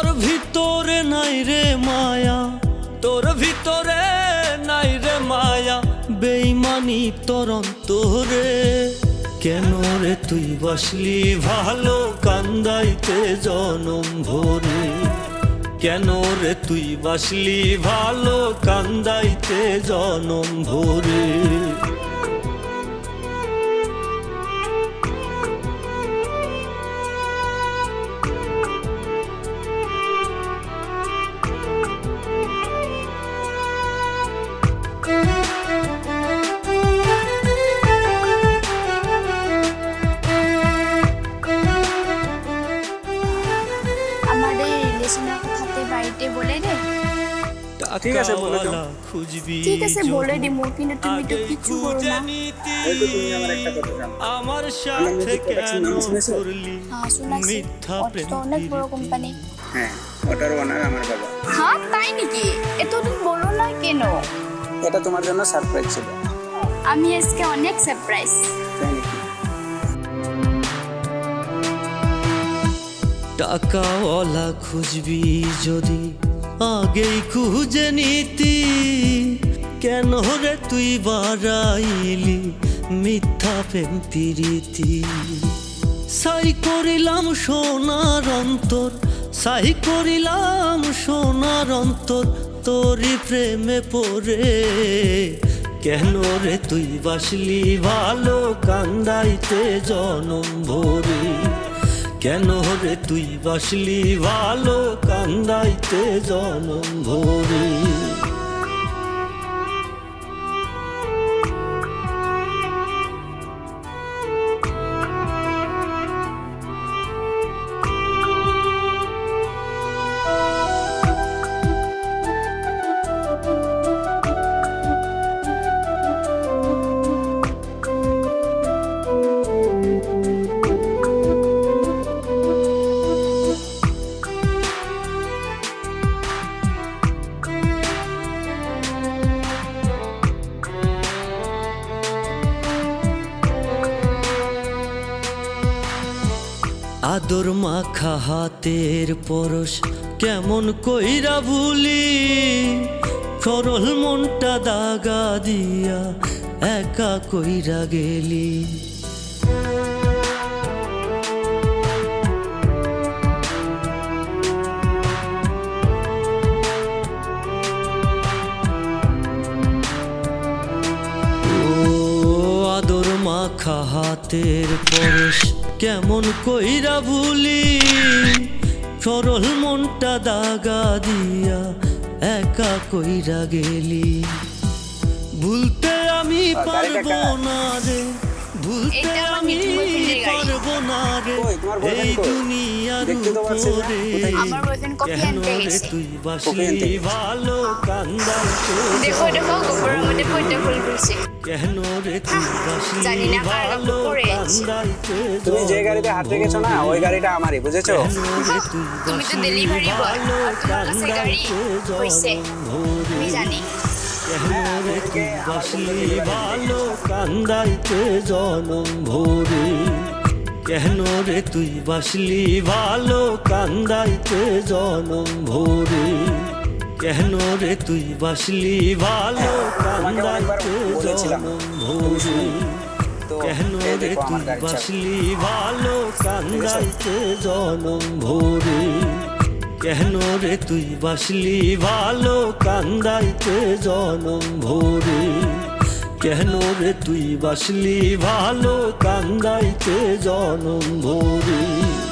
তোর ভিতরে নাই রে মায়া, তোর ভিতরে নাই রে মায়া বেইমানি তোর অন্তরে। কেন রে তুই বসলি ভালো কান্দাইতে জনম ভরে? কেন রে তুই বসলি ভালো কান্দাইতে জনম ভরে? আমাদের বাড়িতে বলে দে। ঠিক আছে, বলে দাও। খুঁজবি ঠিক আছে বলে দিমু কিন্তু তুমি তো কিচ্ছু করো না। তুমি আমার একটা কথা জানো। আমার আলম সাথে কেন করলি? হ্যাঁ মিথ্যা প্রেম অনেক বড়? কোম্পানি হ্যাঁ ওটার ওনার আমার বাবা। হ্যাঁ তাই নাকি? এতদিন বলো না কেন? এটা তোমার জন্য সারপ্রাইজ ছিল। আমি আজকে অনেক সারপ্রাইজ টাকাওয়ালা খুঁজবি যদি আগেই খুঁজে নিতি। কেন রে তুই বাড়াইলি মিথ্যা প্রেম প্রীতি? সাই করিলাম সোনার অন্তর, সাই করিলাম সোনার অন্তর, তোরই প্রেমে পড়ে। কেন রে তুই বাসলি ভালো কান্দাইতে জনম ভরে? কেন হবে তুই বাসলি ভালো কান্দাইতে জনম ভরে? আদর মাখা হাতের পরশ কেমন কইরা ভুলি? সরল মনটা দাগা দিয়া একা কইরা গেলি। মাখা হাতের পরশ কেমন কইরা ভুলি? সরল মনটা দাগা দিয়া একা কইরা গেলি। ভুলতে আমি পারব না রে। ভুলতে আমি। পারব না রে। এই দুনিয়ার উপরে। কেন রে তুই ভালো কান্দাইতে দেখো দেখো গোবরের মধ্যে পয়টা ফুল করছে। কেন রে তুই বাসলি জানি না কার ভালো তুমি যে গাড়িতে হাঁটতে গেছো না ওই গাড়িটা আমারই বুঝেছ? তুমি তো ডেলিভারি বয় আর তোমার কাছে গাড়ি হইছে। আমি জানি। ভালো কান্দাইতে জনম ভরে? কেন রে তুই বাসলি ভালো কান্দাইতে জনম ভরে? কেন রে তুই বাসলি ভালো কান্দাইতে জনম ভরে? কেন রে তুই। বাসলি ভালো কান্দাইতে জনম ভরে? কেন রে তুই বাসলি ভালো কান্দাইতে জনম ভরে? কেন রে তুই বাসলি ভালো কান্দাইতে জনম ভরে?